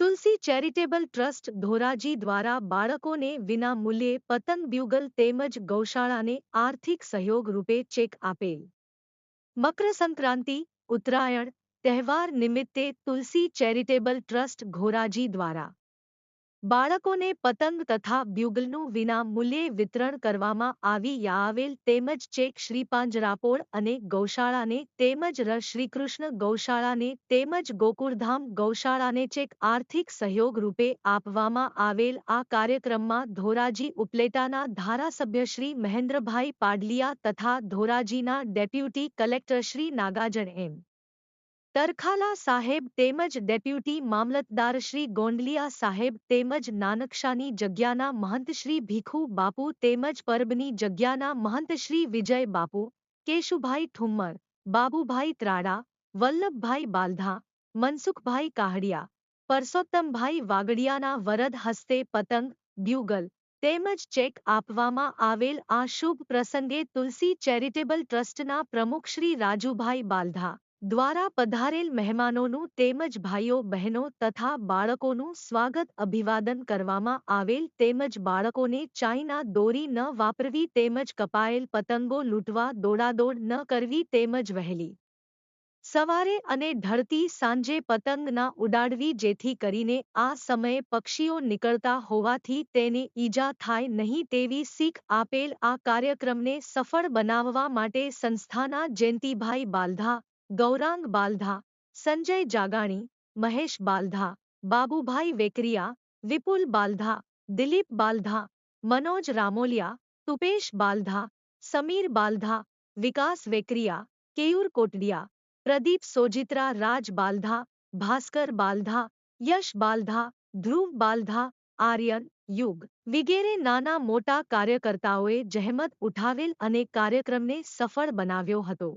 તુલસી charitable trust Dhoraji દ્વારા બાળકોને વિના મૂલ્યે પતંગ બ્યુગલ તેમજ ગૌશાળાને આર્થિક સહયોગ રૂપે ચેક આપેલ મકરસંક્રાંતિ ઉત્તરાયણ તહેવાર નિમિત્તે તુલસી ચેરિટેબલ ટ્રસ્ટ ઘોરાજી દ્વારા બાળકોને પતંગ તથા બ્યુગલનું વિના મૂલ્યે વિતરણ કરવામાં આવી આવેલ તેમજ ચેક શ્રી પાંજરાપોળ અને ગૌશાળાને તેમજ ર શ્રીકૃષ્ણ ગૌશાળાને તેમજ ગોકુળધામ ગૌશાળાને ચેક આર્થિક સહયોગ રૂપે આપવામાં આવેલ આ કાર્યક્રમમાં ધોરાજી ઉપલેટાના ધારાસભ્ય શ્રી મહેન્દ્રભાઈ પાડલિયા તથા ધોરાજીના deputy collector Shri Nagajan M. Tarkhala saheb તેમજ ડેપ્યુટી મામલતદાર શ્રી ગોંડલિયા સાહેબ તેમજ નાનકશાની જગ્યાના મહંત શ્રી ભીખુ બાપુ તેમજ પરબની જગ્યાના મહંત શ્રી વિજય બાપુ, કેશુભાઈ ઠુમ્મર, બાબુભાઈ ત્રાડા, વલ્લભભાઈ બાલધા, મનસુખભાઈ કાહડિયા, પરસોત્તમભાઈ વાગડિયાના વરદ હસ્તે પતંગ, બ્યુગલ તેમજ ચેક આપવામાં આવેલ આ શુભ પ્રસંગે તુલસી ચેરિટેબલ ટ્રસ્ટના પ્રમુખ શ્રી રાજુભાઈ બાલધા દ્વારા પધારેલ મહેમાનોનું તેમજ ભાઈઓ બહેનો તથા બાળકોનું સ્વાગત અભિવાદન કરવામાં આવેલ તેમજ બાળકોને ચાઇના દોરી ન વાપરવી તેમજ કપાયેલ પતંગો લૂંટવા દોડાદોડ ન કરવી તેમજ વહેલી સવારે અને ઢળતી સાંજે પતંગ ના ઉડાડવી જેથી કરીને આ સમયે પક્ષીઓ નીકળતા હોવાથી તેને ઈજા થાય નહીં તેવી શીખ આપેલ આ કાર્યક્રમને સફળ બનાવવા માટે સંસ્થાના જયંતિભાઈ બાલધા ગૌરાંગ બાલધા સંજય જાગાણી મહેશ બાલધા બાબુભાઈ વેકરિયા વિપુલ બાલધા દિલીપ બાલધા મનોજ રામોલિયા તુપેશ બાલધા સમીર બાલધા વિકાસ વેકરિયા કેયુર કોટડિયા પ્રદીપ સોજિત્રા રાજ બાલધા ભાસ્કર બાલધા યશ બાલધા ધ્રુવ બાલધા આર્યન યુગ વિગેરે નાના મોટા કાર્યકર્તાઓએ જહેમત ઉઠાવેલ અને કાર્યક્રમને સફળ બનાવ્યો હતો